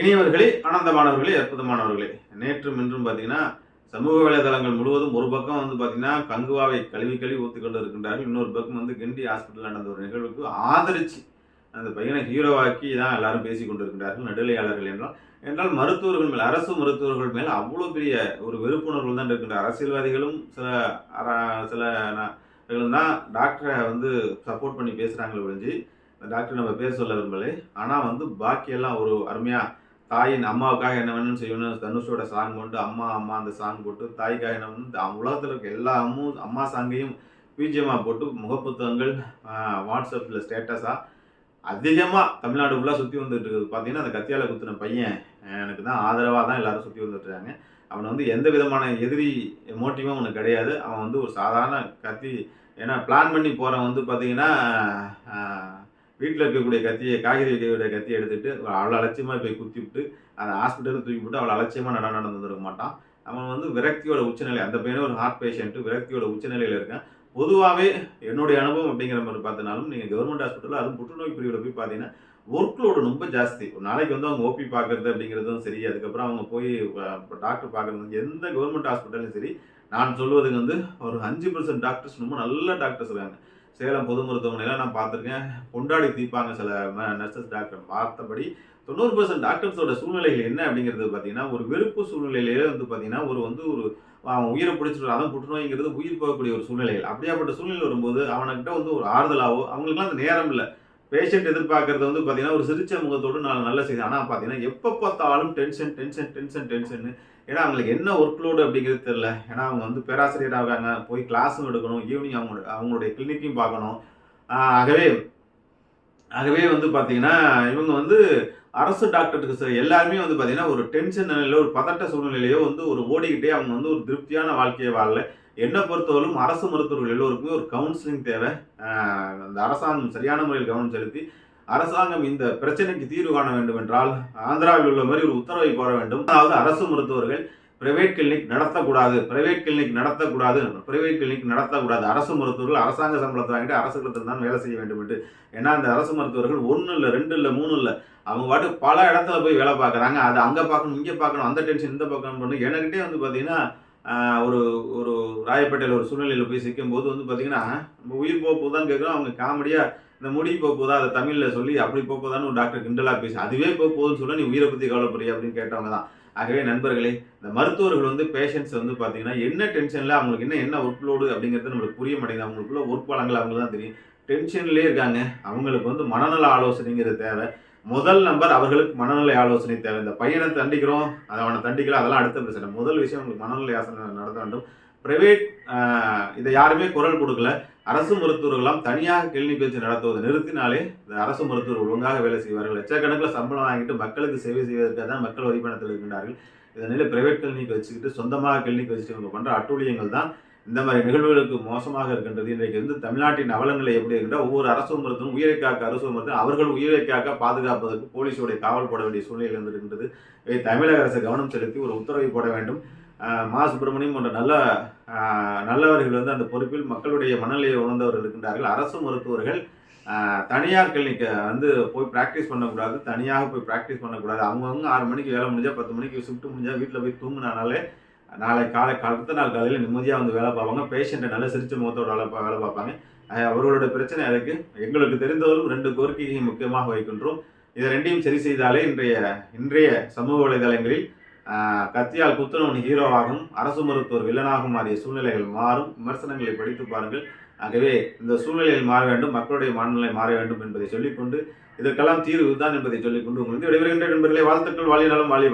இனியவர்களே ஆனந்தமானவர்களே அற்புதமானவர்களே. நேற்றும் இன்றும் பார்த்தீங்கன்னா சமூக வலைதளங்கள் முழுவதும் ஒரு பக்கம் வந்து பார்த்தீங்கன்னா கங்குவாவை கழுவி கழுவி ஊற்றி கொண்டு இருக்கின்றார்கள். இன்னொரு பக்கம் வந்து கிண்டி ஹாஸ்பிட்டல் நடந்த ஒரு நிகழ்வுக்கு ஆதரிச்சு அந்த பையனை ஹீரோவாக்கி தான் எல்லாரும் பேசி கொண்டிருக்கின்றார்கள் நடுநிலையாளர்கள் என்றால். என்றால் மருத்துவர்கள் மேல் அரசு மருத்துவர்கள் மேல் அவ்வளோ பெரிய ஒரு வெறுப்புணர்வு தான் இருக்கின்ற அரசியல்வாதிகளும் சில அர- சில தான் டாக்டரை வந்து சப்போர்ட் பண்ணி பேசுகிறாங்களே ஒழிஞ்சு டாக்டர் நம்ம பேர் சொல்ல விரும்பலை. ஆனால் வந்து பாக்கியெல்லாம் ஒரு அருமையாக தாயின் அம்மாவுக்காக என்ன வேணும்னு செய்யணும். தனுஷோட சாங் போட்டு அம்மா அம்மா அந்த சாங் போட்டு தாய்க்காக என்ன வேணும் உலகத்தில் இருக்க எல்லா அம்மா சாங்கையும் பிஜிஎம்மாக போட்டு முகப்புத்தகங்கள் வாட்ஸ்அப்பில் ஸ்டேட்டஸாக அதிகமாக தமிழ்நாடு ஃபுல்லாக சுற்றி வந்துட்டு இருக்குது. பார்த்தீங்கன்னா அந்த கத்தியால குத்துன பையன் எனக்கு தான் ஆதரவாக தான் எல்லாரும் சுற்றி வந்துட்டு இருக்காங்க. வந்து எந்த விதமான எதிரி மோட்டிவும் அவனுக்கு கிடையாது. அவன் வந்து ஒரு சாதாரண கத்தி ஏன்னா பிளான் பண்ணி போகிறவன் வந்து பார்த்தீங்கன்னா வீட்டில் இருக்கக்கூடிய கத்தியை காய்கறி வைக்கக்கூடிய கத்தியை எடுத்துட்டு அவ்வளோ அலட்சியமாக போய் குத்தி விட்டு அதை ஹாஸ்பிட்டலில் தூக்கி விட்டு அவ்வளோ அலட்சியமாக நட நடந்து மாட்டான். அவன் வந்து விரக்தியோட உச்சநிலை அந்த பையனும் ஒரு ஹார்ட் பேஷண்ட்டு விரக்தியோட உச்சநிலையில் இருக்கான். பொதுவாகவே என்னுடைய அனுபவம் அப்படிங்கிற மாதிரி பார்த்தினாலும் நீங்கள் கவர்மெண்ட் ஹாஸ்பிட்டலில் அதுவும் புற்றுநோய் பிரிவில் போய் பார்த்தீங்கன்னா ஒர்க் லோடு ரொம்ப ஜாஸ்தி. ஒரு நாளைக்கு வந்து அவங்க ஓபி பார்க்கறது அப்படிங்கிறதும் சரி அதுக்கப்புறம் அவங்க போய் டாக்டர் பார்க்குறது எந்த கவர்மெண்ட் ஹாஸ்பிட்டலும் சரி நான் சொல்வதுக்கு வந்து ஒரு அஞ்சு பர்சன்ட் டாக்டர்ஸ் ரொம்ப நல்ல டாக்டர்ஸ் இருக்காங்க. சேலம் பொது மருத்துவமனையில் நான் பார்த்துருக்கேன். கொண்டாடி தீர்ப்பாங்க சில நர்சஸ் டாக்டர் பார்த்தபடி தொண்ணூறு பர்சன்ட் டாக்டர்ஸோட சூழ்நிலைகள் என்ன அப்படிங்கிறது பார்த்தீங்கன்னா ஒரு வெறுப்பு சூழ்நிலையிலே வந்து பார்த்தீங்கன்னா ஒரு வந்து ஒரு அவன் உயிரை பிடிச்சிட்டு அதான் புற்றுநோய்ங்கிறது உயிர் போகக்கூடிய ஒரு சூழ்நிலைகள். அப்படியாப்பட்ட சூழ்நிலை வரும்போது அவனுக்கிட்ட வந்து ஒரு ஆறுதலாவோ அவங்களுக்குலாம் அந்த நேரம் இல்லை. பேஷண்ட் எதிர்பார்க்கறது வந்து பார்த்தீங்கன்னா ஒரு சிரிச்ச முகத்தோடு நான் நல்ல செய்தி ஆனால் பார்த்தீங்கன்னா எப்போ பார்த்தாலும் டென்ஷன் டென்ஷன் டென்ஷன் டென்ஷன் ஏன்னா அவங்களுக்கு என்ன ஒர்க் லோடு அப்படிங்கிறது தெரில ஏன்னா அவங்க வந்து பேராசிரியராக இருக்காங்க போய் கிளாஸும் எடுக்கணும் ஈவினிங் அவங்க அவங்களுடைய கிளினிக்கையும் பார்க்கணும். ஆகவே ஆகவே வந்து பார்த்தீங்கன்னா இவங்க வந்து அரசு டாக்டருக்கு சார். எல்லாருமே வந்து பார்த்தீங்கன்னா ஒரு டென்ஷன் நிலையில ஒரு பதட்ட சூழ்நிலையோ வந்து ஒரு ஓடிக்கிட்டே அவங்க வந்து ஒரு திருப்தியான வாழ்க்கையை வாழல. என்னை பொறுத்தவரைக்கும் அரசு மருத்துவர்கள் எல்லோருக்குமே ஒரு கவுன்சிலிங் தேவை. அந்த அரசாங்கம் சரியான முறையில் கவனம் செலுத்தி அரசாங்கம் இந்த பிரச்சனைக்கு தீர்வு காண வேண்டும் என்றால் ஆந்திராவில் உள்ள மாதிரி ஒரு உத்தரவை போட வேண்டும். அதாவது அரசு மருத்துவர்கள் பிரைவேட் கிளினிக் நடத்தக்கூடாது. பிரைவேட் கிளினிக் நடத்தக்கூடாது. பிரைவேட் கிளினிக் நடத்தக்கூடாது. அரசு மருத்துவர்கள் அரசாங்க சம்பளத்தை வாங்கிட்டு அரசு அரசுகளுக்கு தான் வேலை செய்ய வேண்டும் என்று ஏன்னா அந்த அரசு மருத்துவர்கள் ஒன்று இல்லை ரெண்டு இல்லை மூணு இல்லை. அவங்க பாட்டு பல இடத்துல போய் வேலை பார்க்குறாங்க. அது அங்கே பார்க்கணும் இங்கே பார்க்கணும் அந்த டென்ஷன் இந்த பக்கம் பண்ணணும் எனக்கிட்டே வந்து பார்த்தீங்கன்னா ஒரு ஒரு ராயப்பேட்டையில் ஒரு சூழ்நிலையில் போய் சிக்கும் போது வந்து பார்த்தீங்கன்னா நம்ம உயிர் போக தான் கேட்குறோம் அவங்க காமெடியாக இந்த முடி போக போதா அதை தமிழில் சொல்லி அப்படி போக போதான்னு ஒரு டாக்டர் கிண்டலாக பேசி அதுவே போக போகுதுன்னு சொல்ல நீ உயிரை பற்றி கவலைப்படுறிய அப்படின்னு கேட்டவங்க தான். ஆகவே நண்பர்களே இந்த மருத்துவர்கள் வந்து பேஷண்ட்ஸ் வந்து பார்த்தீங்கன்னா என்ன டென்ஷனில் அவங்களுக்கு என்ன என்ன ஒர்க் லோடு அப்படிங்கிறது நம்மளுக்கு புரிய மாட்டேங்குது. அவங்களுக்குள்ள ஒர்க் வளங்கள் அவங்களுக்கு தான் தெரியும். டென்ஷன்லேயே இருக்காங்க. அவங்களுக்கு வந்து மனநல ஆலோசனைங்கிறது தேவை. முதல் நம்பர் அவர்களுக்கு மனநல ஆலோசனை தேவை. இந்த பையனை தண்டிக்கிறோம் அதை அவனை தண்டிக்கலாம் அதெல்லாம் அடுத்த பிரச்சனை. முதல் விஷயம் அவங்களுக்கு மனநல ஆசனை நடத்த வேண்டும். பிரைவேட் இதை யாருமே குரல் கொடுக்கல. அரசு மருத்துவர்களாம் தனியாக கிளினிக் பேச்சு நடத்துவதை நிறுத்தினாலே இந்த அரசு மருத்துவர்கள் ஒழுங்காக வேலை செய்வார்கள். லட்சக்கணக்கில் சம்பளம் வாங்கிட்டு மக்களுக்கு சேவை செய்வதற்காக தான் மக்கள் வரிப்பணத்தில் இருக்கின்றார்கள். இதனால பிரைவேட் கிளினிக் வச்சுக்கிட்டு சொந்தமாக கிளினிக் வச்சுட்டு இவங்க பண்ணுற அட்டூழியங்கள் தான் இந்த மாதிரி நிகழ்வுகளுக்கு மோசமாக இருக்கின்றது. இன்றைக்கு வந்து தமிழ்நாட்டின் அவலநிலை எப்படி இருக்கின்ற ஒவ்வொரு அரசு மருத்துவம் உயிரை காக்க அரசு மருத்துவம் அவர்கள் உயிரை காக்க பாதுகாப்பதற்கு போலீஸோடைய காவல் போட வேண்டிய சூழ்நிலை இருந்திருக்கின்றது இதை தமிழக அரசு கவனம் செலுத்தி ஒரு உத்தரவை போட வேண்டும். மா சுப்பிரமணியம் போன்ற நல்ல நல்லவர்கள் வந்து அந்த பொறுப்பில் மக்களுடைய மனநிலையை உணர்ந்தவர்கள் இருக்கின்றார்கள். அரசு மருத்துவர்கள் தனியார் கிளினிக்கை வந்து போய் ப்ராக்டிஸ் பண்ணக்கூடாது தனியாக போய் ப்ராக்டிஸ் பண்ணக்கூடாது. அவங்கவுங்க ஆறு மணிக்கு வேலை முடிஞ்சால் பத்து மணிக்கு ஷிஃப்ட் முடிஞ்சால் வீட்டில் போய் தூங்கினாலே நாளை காலை அடுத்த நாள் காலையில் நிம்மதியாக வந்து வேலை பார்ப்பாங்க. பேஷண்ட்டை நல்ல சிரிச்ச முகத்தோட வேலை வேலை பார்ப்பாங்க. அவர்களோட பிரச்சனை அதுக்கு எங்களுக்கு தெரிந்தவரும் ரெண்டு கோரிக்கையை முக்கியமாக வைக்கின்றோம் இதை ரெண்டையும் சரி செய்தாலே இன்றைய இன்றைய சமூக வலைதளங்களில் கத்தியால் குத்துனவன் ஹீரோவாகவும் அரசு மருத்துவர் வில்லனாகும் மாறிய சூழ்நிலைகள் மாறும். விமர்சனங்களை படித்து பாருங்கள். ஆகவே இந்த சூழ்நிலையில் மாற வேண்டும் மக்களுடைய மனநிலை மாற வேண்டும் என்பதை சொல்லிக்கொண்டு இதற்கெல்லாம் தீர்வு தான் என்பதை சொல்லிக்கொண்டு உங்களுக்கு விடைபெறுகின்ற நண்பர்களே. வாழ்த்துக்கள். வாழினாலும் வாழி